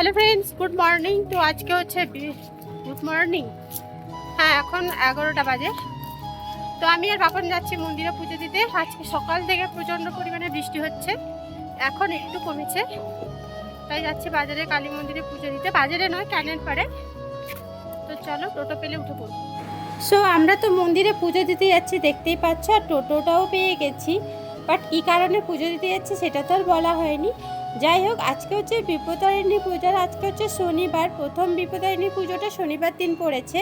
Hello friends good morning তো আজকে হচ্ছে গুড মর্নিং হ্যাঁ এখন এগারোটা বাজে। তো আমি আর বাপন যাচ্ছি মন্দিরে পুজো দিতে। আজকে সকাল থেকে প্রচণ্ড পরিমাণে বৃষ্টি হচ্ছে। এখন একটু কমেছে। তাই যাচ্ছি বাজারে কালী মন্দিরে পুজো দিতে। বাজারে নয় ক্যানের পাড়ে। তো চলো টোটো পেলে উঠে পড়ব সো আমরা তো মন্দিরে পুজো দিতে যাচ্ছি, দেখতেই পাচ্ছ, আর টোটোটাও পেয়ে গেছি। বাট কী কারণে পুজো দিতে যাচ্ছি, সেটা তো আর বলা হয়নি। যাই হোক, আজকে হচ্ছে বিপদারিণী পূজার, আজকে হচ্ছে শনিবার, প্রথম বিপদারিণী পুজোটা শনিবার দিন পড়েছে।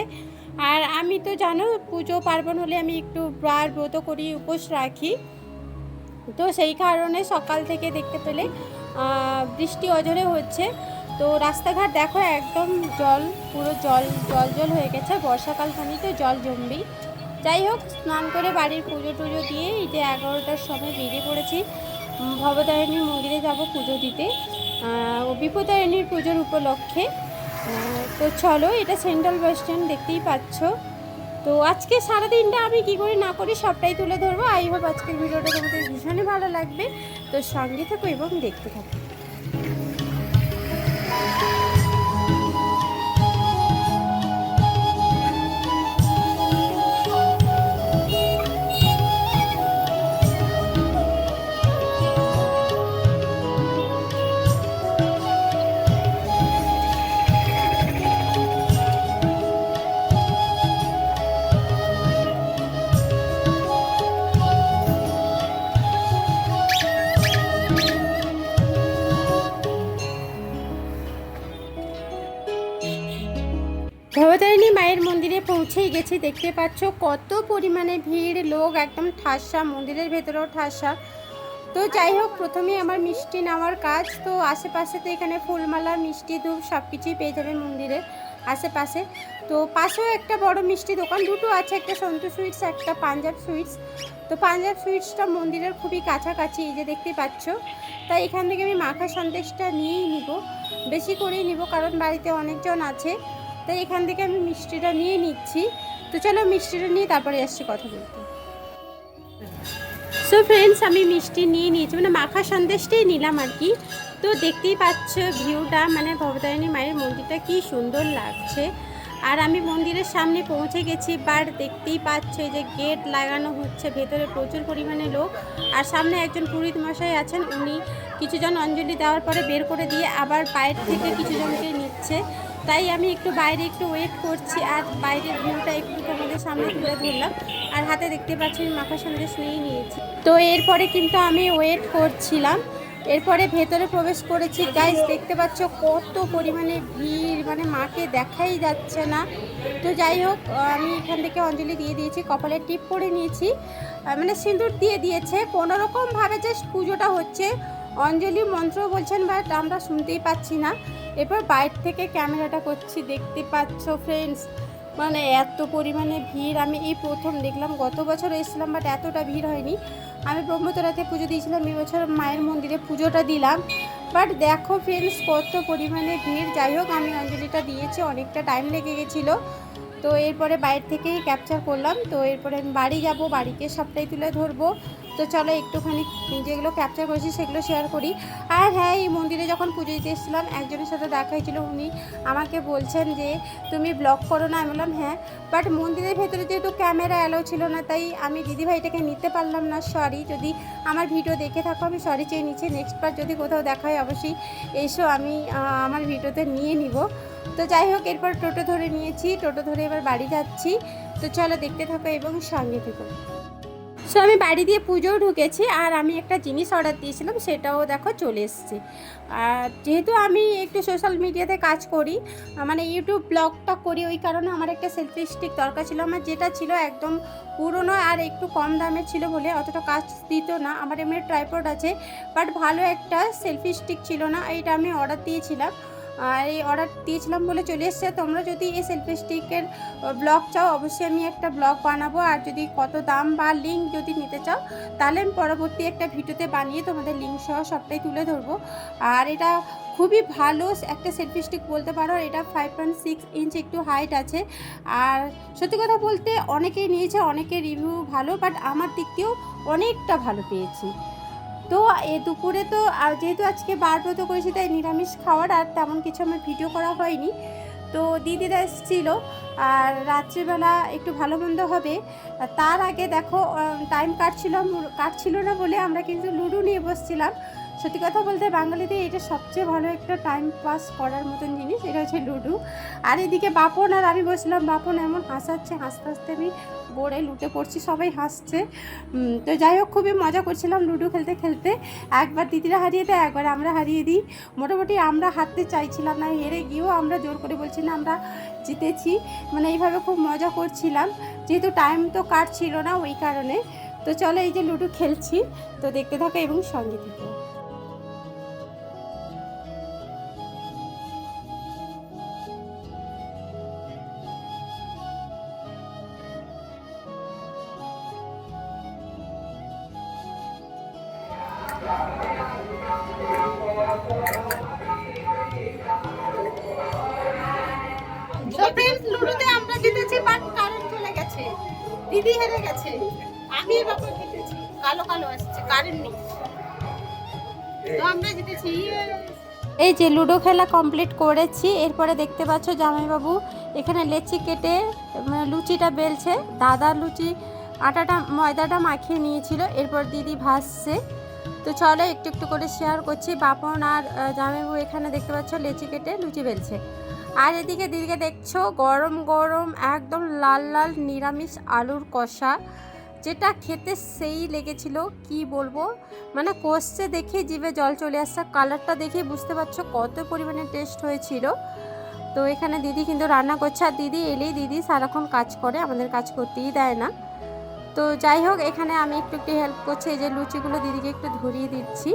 আর আমি তো জানো, পুজো পার্বণ হলে আমি একটু বার ব্রত করি, উপোস রাখি। তো সেই কারণে সকাল থেকে দেখতে পেলে বৃষ্টি অজরে হচ্ছে। তো রাস্তাঘাট দেখো, একদম জল, পুরো জল জল জল হয়ে গেছে। বর্ষাকাল তো জল জমবেই। যাই হোক, স্নান করে বাড়ির পুজো টুজো দিয়ে এই যে এগারোটার সময় বেরিয়ে পড়েছি। ভবতারিণীর মন্দিরে যাব পুজো দিতে। বিপদারিণীর পুজোর উপলক্ষে। তো চলো, এটা সেন্ট্রাল বাস স্ট্যান্ড, দেখতেই পাচ্ছ। তো আজকে সারাদিনটা আমি কি করি না করি সবটাই তুলে ধরবো। আই হোপ আজকের ভিডিওটা তোমাদের ভীষণই ভালো লাগবে। তো সঙ্গে থাকো এবং দেখতে থাকো। পৌঁছেই গেছি, দেখতে পাচ্ছ কত পরিমাণে ভিড়, লোক একদম ঠাসা, মন্দিরের ভেতরেও ঠাসা। তো যাই হোক, প্রথমে আমার মিষ্টি নেওয়ার কাজ। তো আশেপাশে তো এখানে ফুলমালা, মিষ্টি ধূপ সব কিছুই পেয়ে যাবে মন্দিরের আশেপাশে। তো পাশেও একটা বড় মিষ্টি দোকান, দুটো আছে, একটা সন্তু সুইটস, একটা পাঞ্জাব সুইটস। তো পাঞ্জাব সুইটসটা মন্দিরের খুবই কাছাকাছি, এই যে দেখতে পাচ্ছ। তাই এখান থেকে আমি মাখা সন্দেশটা নিয়েই নিব। বেশি করেই নিব, কারণ বাড়িতে অনেকজন আছে। তাই এখান থেকে আমি মিষ্টিটা নিয়ে নিচ্ছি। তো চলো মিষ্টিটা নিয়ে তারপরে আসছি কথা বলতে। সো ফ্রেন্ডস আমি মিষ্টি নিয়ে নিয়েছি মানে মাখা সন্দেশটাই নিলাম আর কি। তো দেখতেই পাচ্ছ ভিউটা মানে ভবতারিণী মায়ের মন্দিরটা কি সুন্দর লাগছে। আর আমি মন্দিরের সামনে পৌঁছে গেছি বাট দেখতেই পাচ্ছ যে গেট লাগানো হচ্ছে, ভেতরে প্রচুর পরিমাণে লোক। আর সামনে একজন পুরোহিত মশাই আছেন, উনি কিছুজন অঞ্জলি দেওয়ার পরে বের করে দিয়ে আবার বাইরে থেকে কিছুজনকে নিচ্ছে। তাই আমি একটু বাইরে একটু ওয়েট করছি আর বাইরের ভিউটা একটু তোমাদের সামনে তুলে ধরলাম। আর হাতে দেখতে পাচ্ছি আমি মাখা সন্দেশ নিয়েই নিয়েছি। তো এরপরে কিন্তু আমি ওয়েট করছিলাম। এরপরে ভেতরে প্রবেশ করেছি। গাইস দেখতে পাচ্ছ কত পরিমাণে ভিড় মানে মাকে দেখাই যাচ্ছে না। তো যাই হোক, আমি এখান থেকে অঞ্জলি দিয়ে দিয়েছি, কপালে টিপ করে নিয়েছি। মানে সিঁদুর দিয়ে দিয়েছে। কোনো রকমভাবে জাস্ট পুজোটা হচ্ছে। অঞ্জলি মন্ত্র বলছেন বাট আমরা শুনতেই পাচ্ছি না। এরপর বাইরে থেকে ক্যামেরাটা করছি, দেখতে পাচ্ছ ফ্রেন্ডস মানে এত পরিমাণে ভিড়। আমি এই প্রথম দেখলাম, গত বছর এসেছিলাম বাট এতটা ভিড় হয়নি। আমি ব্রহ্মতলাতে পুজো দিয়েছিলাম, এই বছর মায়ের মন্দিরে পুজোটা দিলাম। বাট দেখো ফ্রেন্ডস কত পরিমাণে ভিড়। যাই হোক, আমি অঞ্জলিটা দিয়েছি, অনেকটা টাইম লেগে গেছিল। তো এরপরে বাইরে থেকেই ক্যাপচার করলাম। তো এরপরে আমি বাড়ি যাব, বাড়িতে সবটাই তুলে ধরবো। তো চলো একটুখানি যেগুলো ক্যাপচার করেছি সেগুলো শেয়ার করি। আর হ্যাঁ এই মন্দিরে যখন পুজো দিতে এসেছিলাম, একজনের সাথে দেখা হয়েছিল, উনি আমাকে বলছেন যে, তুমি ব্লগ করো না। আমি বললাম হ্যাঁ। বাট মন্দিরের ভেতরে যেহেতু ক্যামেরা অ্যালাউ ছিল না, তাই আমি দিদিভাইটাকে নিতে পারলাম না সরি যদি আমার ভিডিও দেখে থাকো, আমি সরি চেয়ে নিচ্ছি। নেক্সট বার যদি কোথাও দেখা হয়, অবশ্যই এসো, আমি আমার ভিডিওতে নিয়ে নিব। তো যাই হোক, এরপর টোটো ধরে নিয়েছি। টোটো ধরে এবার বাড়ি যাচ্ছি। তো চলো দেখতে থাকো এবং সঙ্গে থেকো। সো আমি বাড়ি দিয়ে পুজোও ঢুকেছি আর আমি একটা জিনিস অর্ডার দিয়েছিলাম, সেটাও দেখো চলে এসছে। আর যেহেতু আমি একটু সোশ্যাল মিডিয়াতে কাজ করি মানে ইউটিউব ব্লগটা করি, ওই কারণে আমার একটা সেলফি স্টিক দরকার ছিল। আমার যেটা ছিল একদম পুরনো আর একটু কম দামের ছিল বলে অতটা কাজ দিত না। আমার এমনি ট্রাইপড আছে বাট ভালো একটা সেলফি স্টিক ছিল না, এইটা আমি অর্ডার দিয়েছিলাম। এই অর্ডার দিয়েছিলাম বলে চলে এসছে। তোমরা যদি এই সেলফি স্টিকের ব্লগ চাও, অবশ্যই আমি একটা ব্লগ বানাবো। আর যদি কত দাম বা লিঙ্ক যদি নিতে চাও, তাহলে আমি পরবর্তী একটা ভিডিওতে বানিয়ে তোমাদের লিঙ্ক সহ সবটাই তুলে ধরবো। আর এটা খুবই ভালো একটা সেলফি স্টিক বলতে পারো। এটা ফাইভ পয়েন্ট সিক্স ইঞ্চ একটু হাইট আছে। আর সত্যি কথা বলতে অনেকেই নিয়েছে, অনেকের রিভিউ ভালো বাট আমার দিক দিয়েও অনেকটা ভালো পেয়েছি। তো এ দুপুরে তো, আর যেহেতু আজকে বার ব্রত করেছি, তাই নিরামিষ খাওয়ার আর তেমন কিছু আমার ভিডিও করা হয়নি। তো দিদিরা এসেছিল, আর রাত্রিবেলা একটু ভালো মন্দ হবে। তার আগে দেখো টাইম কাটছিল কাটছিল না বলে আমরা কিন্তু লুডো নিয়ে বসছিলাম। সত্যি কথা বলতে বাঙালিদের এটা সবচেয়ে ভালো একটা টাইম পাস করার মতন জিনিস, এটা হচ্ছে লুডো। আর এদিকে বাপন আর আমি বসছিলাম বাপন এমন হাসাচ্ছে, হাসতে হাসতে আমি বোর্ডে লুটে পড়ছি, সবাই হাসছে। তো যাই হোক, খুবই মজা করছিলাম লুডো খেলতে খেলতে। একবার দিদিরা হারিয়ে দেয়, একবার আমরা হারিয়ে দিই। মোটামুটি আমরা হারতে চাইছিলাম না, হেরে গিয়েও আমরা জোর করে বলছি, না, আমরা জিতেছি। মানে এইভাবে খুব মজা করছিলাম। যেহেতু টাইম তো কাটছিল না ওই কারণে। তো চলো এই যে লুডো খেলছি। তো দেখতে থাকো এবং সঙ্গে থেকো। দিদি হেরে গেছে। আমি বাবা জিতেছি কালো কালো আসছে কারেন্ট নেই। তো আমরা জিতেছি। এই যে লুডো খেলা কমপ্লিট করেছি, এরপরে দেখতে পাচ্ছ জামাইবাবু, এখানে লেচি কেটে লুচিটা বেলছে। দাদা লুচি, আটাটা, ময়দাটা মাখিয়ে নিয়েছিল, এরপর দিদি ভাসছে তো চলো একটু একটু করে শেয়ার করছি। বাপন আর জামাইবাবু এখানে দেখতে পাচ্ছ লেচি কেটে লুচি বেলছে। আর এদিকে দিদিকে দেখছ, গরম গরম একদম লাল লাল নিরামিষ আলুর কষা। যেটা খেতে সেই লেগেছিল, কি বলব? মানে কষছে দেখে জিভে জল চলে আসছে, কালারটা দেখে বুঝতে পারছ কত পরিমাণে টেস্ট হয়েছিল। তো এখানে দিদি কিন্তু রান্না করছে, আর দিদি এলেই দিদি সারাক্ষণ কাজ করে, আমাদের কাজ করতেই দেয় না। তো যাই হোক, এখানে আমি একটু একটু হেল্প করছি, এই যে লুচিগুলো দিদিকে একটু ধরিয়ে দিচ্ছি।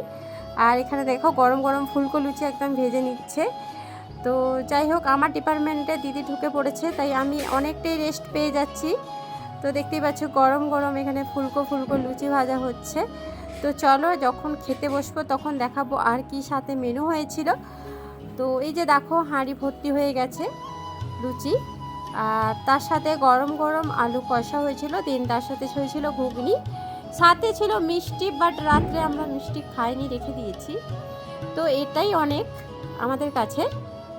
আর এখানে দেখো গরম গরম ফুলকো লুচি একদম ভেজে নিচ্ছে। তো যাই হোক, আমার ডিপার্টমেন্টে দিদি ঢুকে পড়েছে, তাই আমি অনেকটাই রেস্ট পেয়ে যাচ্ছি। তো দেখতেই পাচ্ছ, গরম গরম এখানে ফুলকো ফুলকো লুচি ভাজা হচ্ছে। তো চলো, যখন খেতে বসবো তখন দেখাবো আর কি সাথে মেনু হয়েছিল। তো এই যে দেখো, হাঁড়ি ভর্তি হয়ে গেছে, লুচি। আর তার সাথে গরম গরম আলু কষা হয়েছিল দিন তার সাথে হয়েছিল ঘুগনি। সাথে ছিল মিষ্টি বাট রাত্রে আমরা মিষ্টি খাইনি, রেখে দিয়েছি। তো এটাই অনেক। আমাদের কাছে।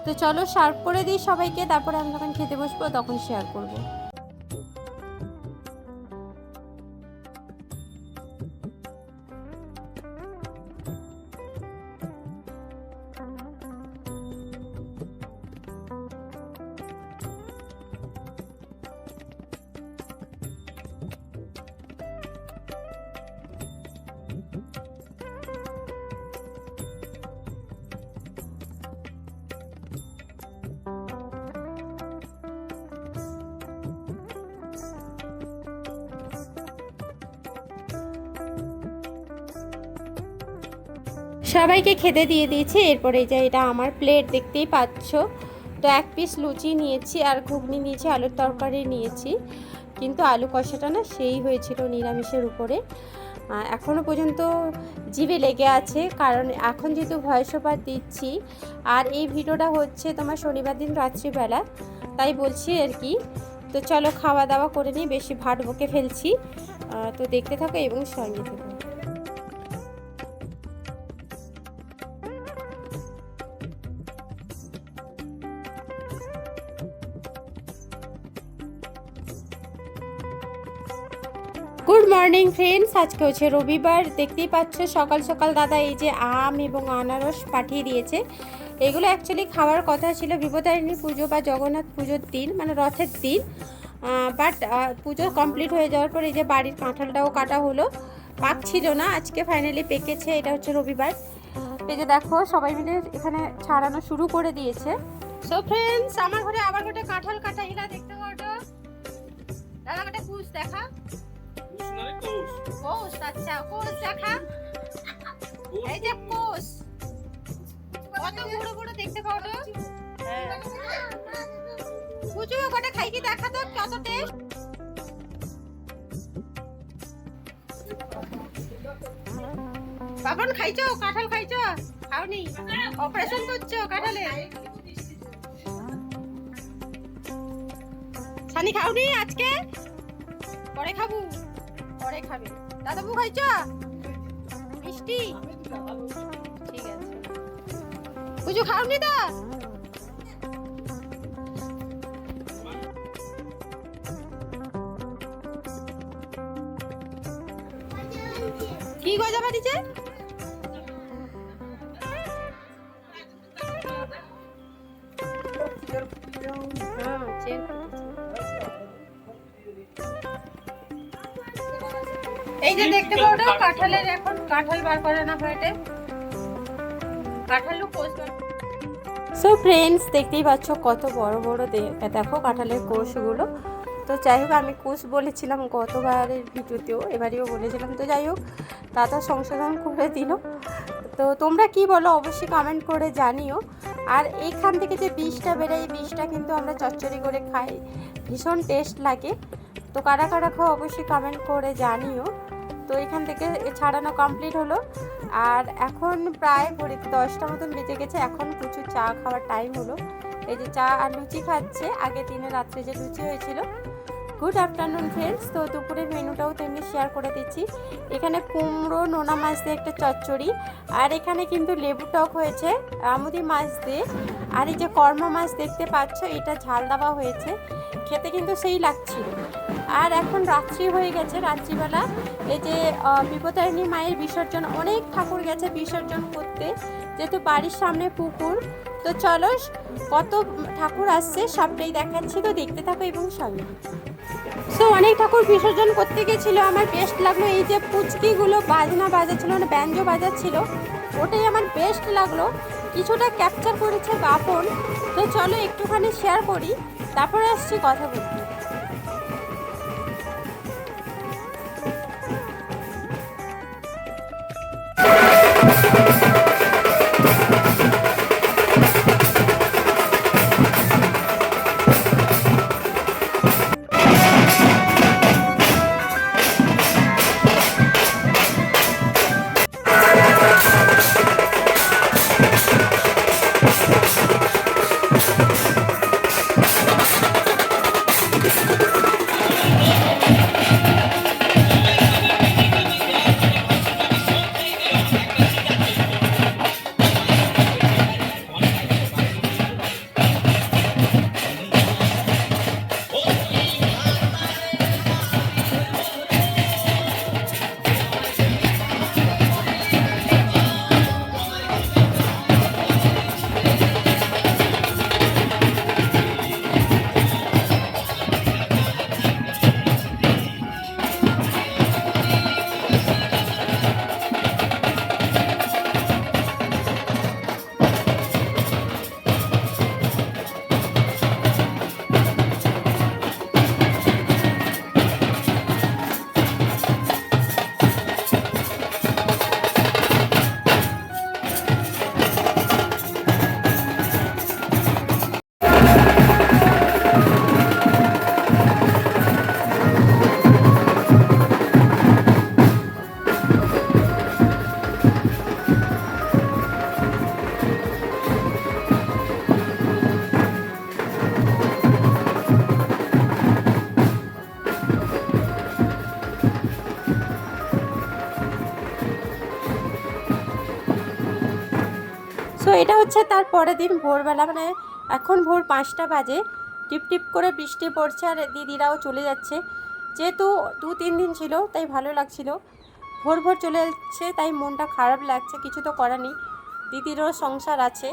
তো চলো সার্ভ করে দিই সবাইকে, তারপরে আমি যখন খেতে বসবো তখন শেয়ার করব। সবাইকে খেতে দিয়ে দিয়েছি এরপরে এই যে এটা আমার প্লেট দেখতেই পাচ্ছ। তো এক পিস লুচি নিয়েছি আর ঘুগনি নিয়েছি আলুর তরকারি নিয়েছি। কিন্তু আলু কষাটা না সেই হয়েছিল নিরামিষের উপরে। আহ, এখনও পর্যন্ত জিভে লেগে আছে কারণ এখন যেহেতু ভয়েস ওভার দিচ্ছি আর এই ভিডিওটা হচ্ছে তোমার শনিবার দিন রাত্রিবেলা তাই বলছি আর কি। তো চলো খাওয়া দাওয়া করে নিই বেশি ভাট বকে ফেলছি। তো দেখতে থাকো এবং সঙ্গে থাকো। গুড মর্নিং ফ্রেন্ডস আজকে হচ্ছে রবিবার। দেখতেই পাচ্ছ, সকাল সকাল দাদা এই যে আম এবং আনারস পাঠিয়ে দিয়েছে। এগুলো অ্যাকচুয়ালি খাওয়ার কথা ছিল বিপদারিণী পুজো বা জগন্নাথ পুজোর দিন মানে রথের দিন। বাট পুজো কমপ্লিট হয়ে যাওয়ার পর এই যে বাড়ির কাঁঠালটাও কাটা হলো। পাকছিল না, আজকে ফাইনালি পেকেছে, এটা হচ্ছে রবিবার। এই যে দেখো, সবাই মিলে এখানে ছাড়ানো শুরু করে দিয়েছে। সো ফ্রেন্ডস আমার ঘরে আবার গোটে কাঁঠাল কাটা হিলা দেখতে পারো। দাদা গোটে কুচ দেখা। Course. কোষ। আচ্ছা কোষ দেখা। এই যে কোষ। কত বড় বড় দেখতে পাও তো? বুঝু গোটে খাই কি দেখা তো কত টেস্ট বাবন খাইছো? কাঁঠাল খাইছো? খাওনি? অপারেশন করছ কাঁঠালে? সানি খাওনি আজকে? পরে খাব। পরে খাবে। দাদাবু খাইছ? মিষ্টি? ঠিক আছে। নি খাওনি দা কি গজা বাড়িছে দেখতে পাওটা কাঁঠালের এখন কাঁঠাল বার করে না ফেটে কাঁঠালও কোষ সো ফ্রেন্ডস দেখতেই পাচ্ছ কত বড় বড় দেখো কাঁঠালের কোষগুলো। তো যাই হোক আমি কোষ বলেছিলাম গতবারের ভিডিওতেও এবারেও বলেছিলাম। তো যাই হোক দাদা সংশোধন করে দিল। তো তোমরা কি বলো অবশ্যই কমেন্ট করে জানিও। আর এইখান থেকে যে বীজটা বেরোয় এই বীজটা কিন্তু আমরা চচ্চড়ি করে খাই। ভীষণ টেস্ট লাগে। তো কারা কারা খাও অবশ্যই কমেন্ট করে জানিও। তো এখান থেকে ছাড়ানো কমপ্লিট হলো। আর এখন প্রায় ঘড়িতে দশটা মতন বেজে গেছে। এখন প্রচুর চা খাওয়ার টাইম হলো। এই যে চা আর লুচি খাচ্ছে। আগে দিনে রাত্রে যে লুচি হয়েছিল। গুড আফটারনুন ফ্রেন্ডস তো দুপুরের মেনুটাও তেমনি শেয়ার করে দিচ্ছি। এখানে কুমড়ো, নোনা মাছ দিয়ে একটা চচ্চড়ি। আর এখানে কিন্তু লেবু টক হয়েছে, আমুদি মাছ দিয়ে। আর এই যে কর্মা মাছ দেখতে পাচ্ছ, এটা ঝাল দেওয়া হয়েছে। খেতে কিন্তু সেই লাগছিল। আর এখন রাত্রি হয়ে গেছে, রাত্রিবেলা। এই যে বিপদারিণী মায়ের বিসর্জন, অনেক ঠাকুর গেছে বিসর্জন করতে। যেহেতু বাড়ির সামনে পুকুর, তো চলো, কত ঠাকুর আসছে সবটাই দেখাচ্ছি, তো দেখতে থাকো এবং সঙ্গে। সো অনেক ঠাকুর বিসর্জন করতে গেছিল, আমার বেস্ট লাগল এই যে পুচকিগুলো বাজনা বাজাচ্ছিল মানে ব্যঞ্জ বাজাচ্ছিল, ওটাই আমার বেস্ট লাগল। কিছুটা ক্যাপচার করেছে বাপন, তো চলো একটুখানি শেয়ার করি, তারপরে আসছি কথা বলতে। এটা হচ্ছে তার পরের দিন ভোরবেলা মানে এখন ভোর পাঁচটা বাজে। টিপ টিপ করে বৃষ্টি পড়ছে আর দিদিরাও চলে যাচ্ছে। যেহেতু দু তিন দিন ছিল, তাই ভালো লাগছিল। ভোর ভোর চলে যাচ্ছে, তাই মনটা খারাপ লাগছে, কিছু তো করার নেই। দিদিরও সংসার আছে।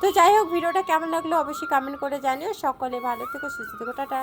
তো যাই হোক, ভিডিওটা কেমন লাগল অবশ্যই কমেন্ট করে জানিও। সকলে ভালো থেকো, সুস্থ থেকো, টাটা।